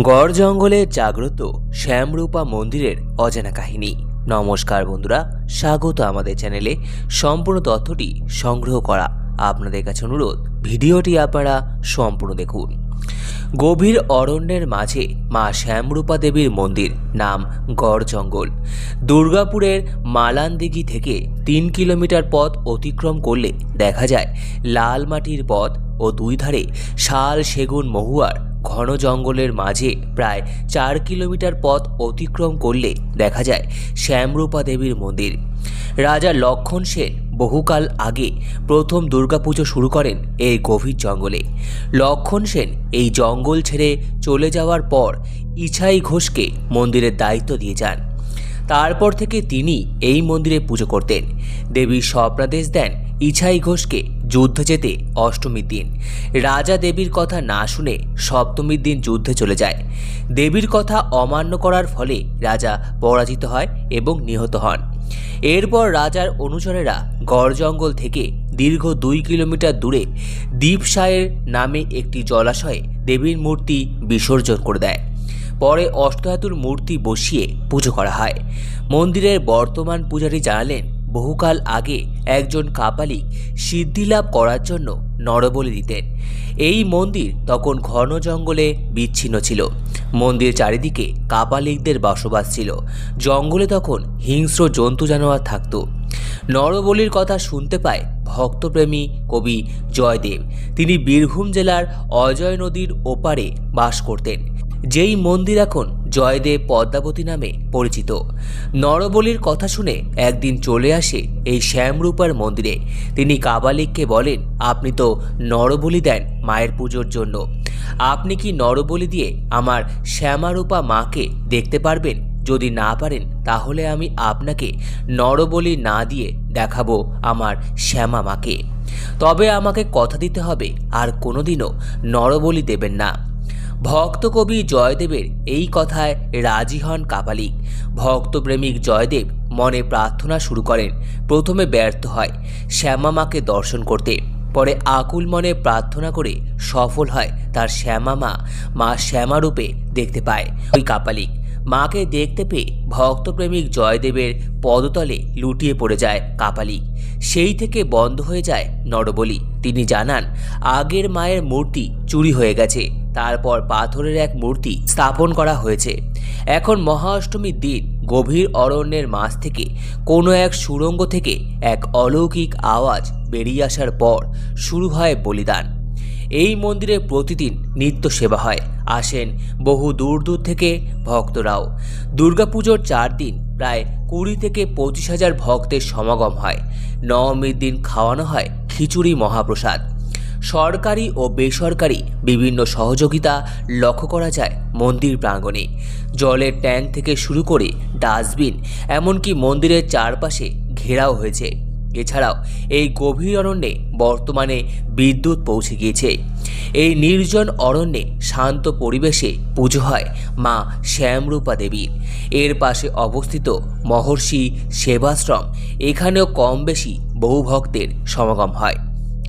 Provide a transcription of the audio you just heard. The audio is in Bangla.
গড় জঙ্গলে জাগ্রত শ্যামরূপা মন্দিরের অজানা কাহিনী। নমস্কার বন্ধুরা, স্বাগত আমাদের চ্যানেলে। সম্পূর্ণ তথ্যটি সংগ্রহ করা আপনাদের কাছে অনুরোধ। ভিডিওটি আপনারা সম্পূর্ণ দেখুন। গভীর অরণ্যের মাঝে মা শ্যামরূপা দেবীর মন্দির, নাম গড় জঙ্গল। দুর্গাপুরের মালানদিঘি থেকে তিন কিলোমিটার পথ অতিক্রম করলে দেখা যায় লাল মাটির পথ ও দুই ধারে শাল সেগুন মহুয়ার ঘন জঙ্গলের মাঝে প্রায় চার কিলোমিটার পথ অতিক্রম করলে দেখা যায় শ্যামরূপা দেবীর মন্দির। রাজা লক্ষণ সেন বহুকাল আগে প্রথম দুর্গাপুজো শুরু করেন এই গভীর জঙ্গলে। লক্ষণ সেন এই জঙ্গল ছেড়ে চলে যাওয়ার পর ইছাই ঘোষকে মন্দিরের দায়িত্ব দিয়ে যান। তারপর থেকে তিনি এই মন্দিরে পুজো করতেন। দেবী স্বপ্নাদেশ দেন ইছাই ঘোষকে যুদ্ধে যেতে অষ্টমীর দিন। রাজা দেবীর কথা না শুনে সপ্তমীর দিন যুদ্ধে চলে যায়। দেবীর কথা অমান্য করার ফলে রাজা পরাজিত হয় এবং নিহত হন। এরপর রাজার অনুচরেরা গড় জঙ্গল থেকে দীর্ঘ দুই কিলোমিটার দূরে দ্বীপসায়ের নামে একটি জলাশয়ে দেবীর মূর্তি বিসর্জন করে দেয়। পরে অষ্টধাতুর মূর্তি বসিয়ে পুজো করা হয়। মন্দিরের বর্তমান পূজারী জানালেন, বহুকাল আগে একজন কাপালিক সিদ্ধিলাভ করার জন্য নরবলি দিতেন। এই মন্দির তখন ঘন জঙ্গলে বিচ্ছিন্ন ছিল। মন্দির চারিদিকে কাপালিকদের বসবাস ছিল। জঙ্গলে তখন হিংস্র জন্তু জানোয়ার থাকতো। নরবলির কথা শুনতে পায় ভক্তপ্রেমী কবি জয়দেব। তিনি বীরভূম জেলার অজয় নদীর ওপারে বাস করতেন। যেই মন্দির এখন জয়দেব পদ্মাবতী নামে পরিচিত। নরবলির কথা শুনে একদিন চলে আসে এই শ্যামরূপার মন্দিরে। তিনি কাবালিককে বলেন, আপনি তো নরবলি দেন মায়ের পুজোর জন্য। আপনি কি নরবলি দিয়ে আমার শ্যামারূপা মাকে দেখতে পারবেন? যদি না পারেন, তাহলে আমি আপনাকে নরবলি না দিয়ে দেখাবো আমার শ্যামা মাকে। তবে আমাকে কথা দিতে হবে, আর কোনোদিনও নরবলি দেবেন না। ভক্ত কবি জয়দেবের এই কথায় রাজি হন কাপালিক ভক্তপ্রেমিক জয়দেব মনে প্রার্থনা শুরু করেন, প্রথমে ব্যর্থ হয় শ্যামা মাকে দর্শন করতে। পরে আকুল মনে প্রার্থনা করে সফল হয় তার শ্যামা মা মা শ্যামারূপে দেখতে পায় ওই কাপালিক মাকে দেখতে পেয়ে ভক্তপ্রেমিক জয়দেবের পদতলে লুটিয়ে পড়ে যায় কাপালিক সেই থেকে বন্ধ হয়ে যায় নরবলি। তিনি জানান, আগের মায়ের মূর্তি চুরি হয়ে গেছে। তারপর পাথরের এক মূর্তি স্থাপন করা হয়েছে। এখন মহা অষ্টমীর দিন গভীর অরণ্যের মাছ থেকে কোনো এক সুড়ঙ্গ থেকে এক অলৌকিক আওয়াজ বেরিয়ে আসার পর শুরু হয় বলিদান। এই মন্দিরে প্রতিদিন নিত্য সেবা হয়। আসেন বহু দূর দূর থেকে ভক্তরাও। দুর্গাপুজোর চার দিন প্রায় কুড়ি থেকে পঁচিশ হাজার ভক্তের সমাগম হয়। নবমীর দিন খাওয়ানো হয় খিচুড়ি মহাপ্রসাদ। সরকারি ও বেসরকারি বিভিন্ন সহযোগিতা লক্ষ্য করা যায় মন্দির প্রাঙ্গণে। জলের ট্যাঙ্ক থেকে শুরু করে ডাস্টবিন, এমনকি মন্দিরের চারপাশে ঘেরাও হয়েছে। এছাড়াও এই গভীর অরণ্যে বর্তমানে বিদ্যুৎ পৌঁছে গিয়েছে। এই নির্জন অরণ্যে শান্ত পরিবেশে পুজো হয় মা শ্যামরূপা দেবীর। এর পাশে অবস্থিত মহর্ষি সেবাশ্রম, এখানেও কম বেশি বহু ভক্তের সমাগম হয়।